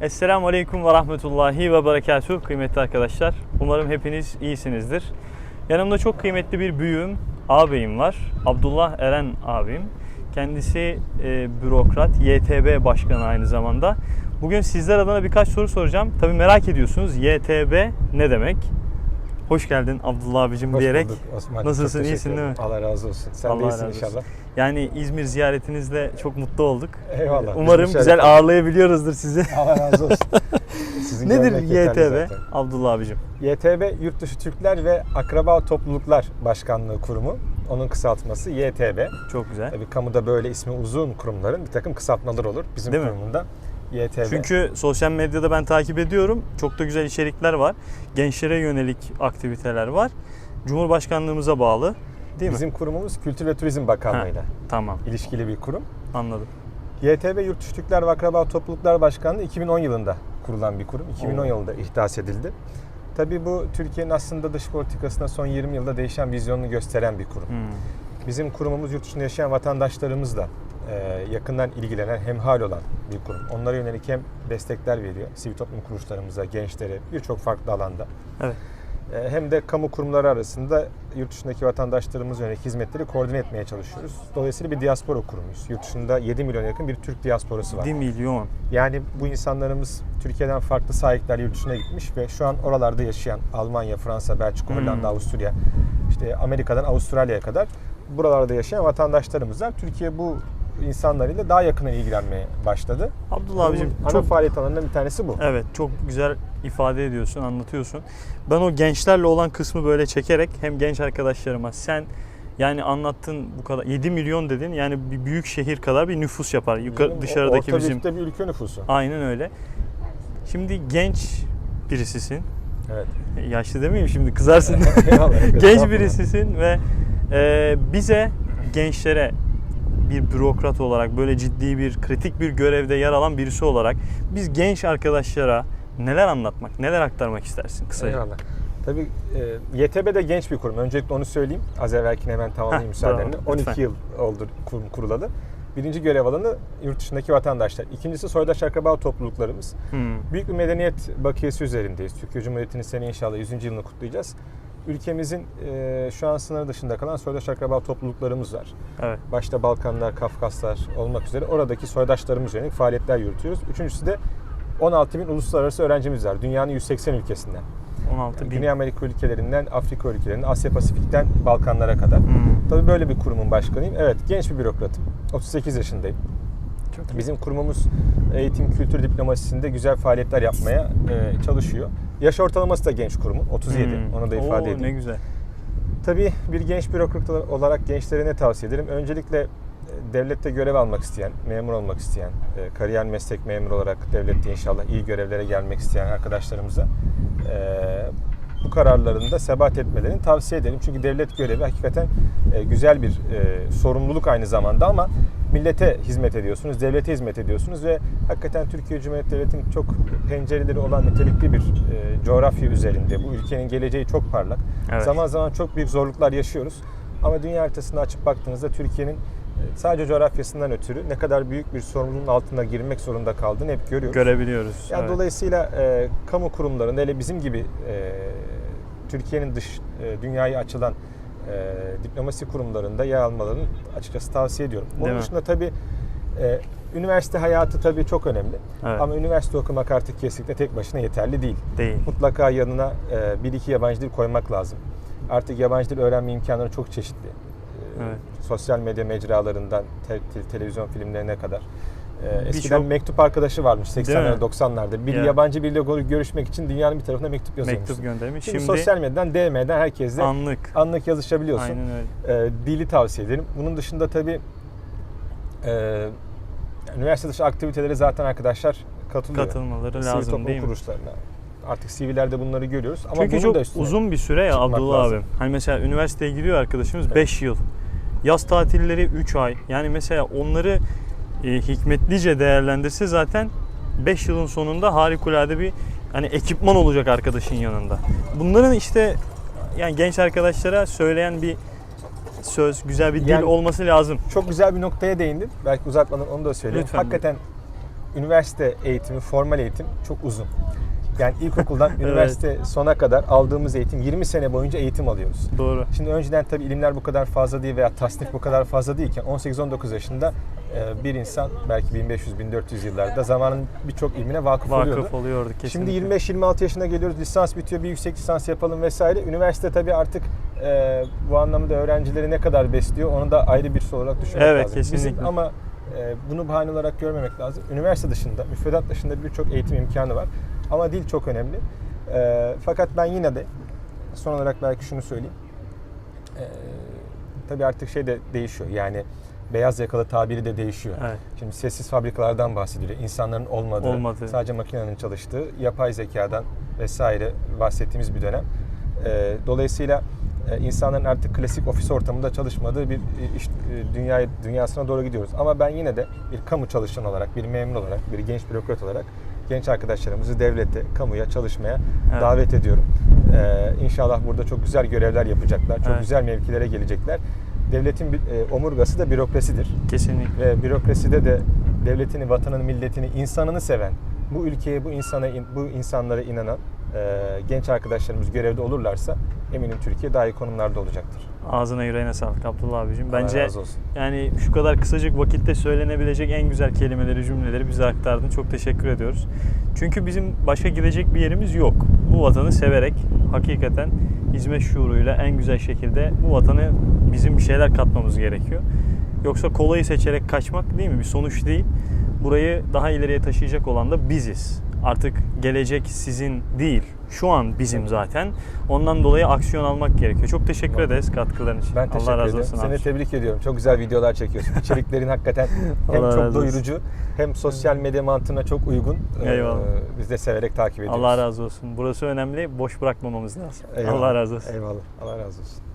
Esselamu Aleyküm ve Rahmetullahi ve Berekatuhu kıymetli arkadaşlar. Umarım hepiniz iyisinizdir. Yanımda çok kıymetli bir büyüğüm, ağabeyim var. Abdullah Eren abim. Kendisi e, bürokrat, YTB başkanı aynı zamanda. Bugün sizler adına birkaç soru soracağım. Tabii merak ediyorsunuz YTB ne demek? Hoş geldin Abdullah abicim Hoş diyerek. bulduk Osman. Nasılsın, Çok iyisin değil mi? Allah razı olsun. Sen Allah de iyisin razı olsun. inşallah. Yani İzmir ziyaretinizle çok mutlu olduk. Eyvallah. Umarım güzel ağırlayabiliyoruzdur sizi. Allah razı olsun. Sizi Nedir YTB? zaten. Abdullah abicim. YTB Yurtdışı Türkler ve Akraba Topluluklar Başkanlığı Kurumu. Onun kısaltması YTB. Çok güzel. Tabii kamuda böyle ismi uzun kurumların bir takım kısaltmaları olur. Bizim Değil mi? YTB. Çünkü sosyal medyada ben takip ediyorum. Çok da güzel içerikler var. Gençlere yönelik aktiviteler var. Cumhurbaşkanlığımıza bağlı. Değil mi? Bizim kurumumuz Kültür ve Turizm Bakanlığı'yla Tamam. ilişkili bir kurum. Anladım. YTB Yurtdışı Türkler ve Akraba Topluluklar Başkanlığı 2010 yılında kurulan bir kurum. 2010 Oo. yılında ihdas edildi. Tabii bu Türkiye'nin aslında dış politikasında son 20 yılda değişen vizyonunu gösteren bir kurum. Hmm. Bizim kurumumuz yurt dışında yaşayan vatandaşlarımızla yakından ilgilenen, hemhal olan bir kurum. Onlara yönelik hem destekler veriyor, sivil toplum kuruluşlarımıza, gençlere, birçok farklı alanda. Evet. E, hem de kamu kurumları arasında yurt dışındaki vatandaşlarımıza yönelik hizmetleri koordine etmeye çalışıyoruz. Dolayısıyla bir diaspora kurumuyuz. Yurt dışında 7 milyon yakın bir Türk diasporası var. 7 milyon. Yani bu insanlarımız Türkiye'den farklı sahipler yurt dışına gitmiş ve şu an oralarda yaşayan Almanya, Fransa, Belçika, Hmm. Hollanda, Avusturya, işte Amerika'dan Avustralya'ya kadar buralarda yaşayan vatandaşlarımız var. Türkiye bu insanlarıyla daha yakından ilgilenmeye başladı. Abdullah abicim ana çok faaliyet alanlarından bir tanesi bu. Evet çok güzel ifade ediyorsun, anlatıyorsun. Ben o gençlerle olan kısmı böyle çekerek hem genç arkadaşlarıma sen yani anlattın bu kadar 7 milyon dedin yani bir büyük şehir kadar bir nüfus yapar. Yukarı Bizim dışarıdaki orta bizim büyüklükte bir ülke nüfusu. aynen öyle. Şimdi genç birisisin. Evet. Yaşlı demeyeyim şimdi kızarsın. Genç birisisin ve e, bize gençlere bir bürokrat olarak böyle ciddi bir kritik bir görevde yer alan birisi olarak biz genç arkadaşlara neler anlatmak, neler aktarmak istersin kısaca? Eyvallah. Tabii e, YTB de genç bir kurum. Öncelikle onu söyleyeyim. Az evvelkine hemen tamamlayayım müsaadenle. bravo, 12 lütfen. yıl oldu kurum kurulalı. Birinci görev alanı yurt dışındaki vatandaşlar. İkincisi soydaş akraba topluluklarımız. Hmm. Büyük bir medeniyet bakiyesi üzerindeyiz. Türkiye Cumhuriyeti'nin sene inşallah 100. yılını kutlayacağız. Ülkemizin e, şu an sınır dışında kalan soydaş akraba topluluklarımız var. Evet. Başta Balkanlar, Kafkaslar olmak üzere oradaki soydaşlarımız yönelik faaliyetler yürütüyoruz. Üçüncüsü de 16 bin uluslararası öğrencimiz var. Dünyanın 180 ülkesinden. 16 bin. Güney Amerika ülkelerinden, Afrika ülkelerinden, Asya Pasifik'ten Balkanlara kadar. Hmm. Tabii böyle bir kurumun başkanıyım. Evet, genç bir bürokratım. 38 yaşındayım. Çok iyi. Bizim kurumumuz eğitim kültür diplomasisinde güzel faaliyetler yapmaya e, çalışıyor. Yaş ortalaması da genç kurumun. 37. Hmm. Onu da ifade Oo, edeyim. Ne güzel. Tabii bir genç bürokrat olarak gençlere ne tavsiye ederim? Öncelikle e, devlette görev almak isteyen, memur olmak isteyen, e, kariyer meslek memuru olarak devlette inşallah iyi görevlere gelmek isteyen arkadaşlarımıza e, bu kararlarında sebat etmelerini tavsiye ederim. Çünkü devlet görevi hakikaten güzel bir sorumluluk aynı zamanda ama millete hizmet ediyorsunuz, devlete hizmet ediyorsunuz ve hakikaten Türkiye Cumhuriyeti Devleti'nin çok pencereleri olan nitelikli bir e, coğrafya üzerinde. Bu ülkenin geleceği çok parlak. Evet. Zaman zaman çok büyük zorluklar yaşıyoruz. Ama dünya haritasını açıp baktığınızda Türkiye'nin e, sadece coğrafyasından ötürü ne kadar büyük bir sorumluluğun altında girmek zorunda kaldığını hep görüyoruz. Görebiliyoruz. Yani evet. Dolayısıyla e, kamu kurumlarında hele bizim gibi e, Türkiye'nin dış e, dünyaya açılan e, diplomasi kurumlarında yer almalarını açıkçası tavsiye ediyorum. Değil Onun mi? dışında tabii e, üniversite hayatı tabii çok önemli. Evet. Ama üniversite okumak artık kesinlikle tek başına yeterli değil. Değil. Mutlaka yanına e, bir iki yabancı dil koymak lazım. Artık yabancı dil öğrenme imkanları çok çeşitli. E, Evet. Sosyal medya mecralarından te- te- televizyon filmlerine kadar. E, eskiden Birçok- mektup arkadaşı varmış Değil mi? 80'lerde 90'larda. Bir Ya. yabancı biriyle gö- görüşmek için dünyanın bir tarafına mektup yazıyormuş. Mektup göndermiş. Şimdi, Şimdi, sosyal medyadan DM'den herkesle anlık. anlık yazışabiliyorsun. Aynen öyle. E, dili tavsiye ederim. Bunun dışında tabii e, üniversite dışı aktivitelere zaten arkadaşlar katılıyor. Katılmaları Sivil lazım değil mi? kuruluşlarına. Artık CV'lerde bunları görüyoruz. Ama Çünkü çok da uzun bir süre ya Abdullah lazım. abi. Hani mesela üniversiteye gidiyor arkadaşımız Evet. 5 yıl. Yaz tatilleri 3 ay. Yani mesela onları hikmetlice değerlendirse zaten 5 yılın sonunda harikulade bir hani ekipman olacak arkadaşın yanında. Bunların işte yani genç arkadaşlara söyleyen bir söz, güzel bir dil Yani- olması lazım. Çok güzel bir noktaya değindin. Belki uzatmadan onu da söyleyeyim. Lütfen. Hakikaten üniversite eğitimi, formal eğitim çok uzun. Yani ilkokuldan üniversite sona kadar aldığımız eğitim 20 sene boyunca eğitim alıyoruz. Doğru. Şimdi önceden tabii ilimler bu kadar fazla değil veya tasnif bu kadar fazla değilken 18-19 yaşında e, bir insan belki 1500-1400 yıllarda zamanın birçok ilmine vakıf, oluyordu. Vakıf oluyorduk kesinlikle. Şimdi 25-26 yaşına geliyoruz, lisans bitiyor, bir yüksek lisans yapalım vesaire. Üniversite tabii artık e, bu anlamda öğrencileri ne kadar besliyor onu da ayrı bir soru olarak düşünmek Evet, lazım. Bizim kesinlikle. ama e, bunu bahane olarak görmemek lazım. Üniversite dışında, müfredat dışında birçok eğitim imkanı var. Ama dil çok önemli. E, fakat ben yine de son olarak belki şunu söyleyeyim. E, tabii artık şey de değişiyor. Yani beyaz yakalı tabiri de değişiyor. Evet. Şimdi sessiz fabrikalardan bahsediliyor. İnsanların olmadığı, Olmadığı. sadece makinenin çalıştığı, yapay zekadan vesaire bahsettiğimiz bir dönem. Ee, dolayısıyla e, insanların artık klasik ofis ortamında çalışmadığı bir e, iş, e, dünya dünyasına doğru gidiyoruz. Ama ben yine de bir kamu çalışanı olarak, bir memur olarak, bir genç bürokrat olarak genç arkadaşlarımızı devlete, kamuya çalışmaya Evet. davet ediyorum. Ee, inşallah burada çok güzel görevler yapacaklar, çok Evet. güzel mevkilere gelecekler. Devletin e, omurgası da bürokrasidir Kesinlikle. ve bürokraside de devletini, vatanını, milletini, insanını seven, bu ülkeye, bu insana, bu insanlara inanan e, genç arkadaşlarımız görevde olurlarsa eminim Türkiye daha iyi konumlarda olacaktır. Ağzına yüreğine sağlık Abdullah abicim. Bence razı olsun. yani şu kadar kısacık vakitte söylenebilecek en güzel kelimeleri, cümleleri bize aktardın. Çok teşekkür ediyoruz. Çünkü bizim başka gidecek bir yerimiz yok. Bu vatanı severek, hakikaten hizmet şuuruyla en güzel şekilde bu vatanı bizim bir şeyler katmamız gerekiyor. Yoksa kolayı seçerek kaçmak değil mi? Bir sonuç değil. Burayı daha ileriye taşıyacak olan da biziz. Artık gelecek sizin değil. Şu an bizim zaten. Ondan dolayı aksiyon almak gerekiyor. Çok teşekkür ederiz katkıların için. Ben teşekkür Allah razı olsun Seni abi. tebrik ediyorum. Çok güzel videolar çekiyorsun. İçeriklerin hakikaten hem Allah çok doyurucu hem sosyal medya mantığına çok uygun. Ee, Eyvallah. Biz de severek takip ediyoruz. Allah razı olsun. Burası önemli. Boş bırakmamamız lazım. Eyvallah. Allah razı olsun. Eyvallah. Allah razı olsun.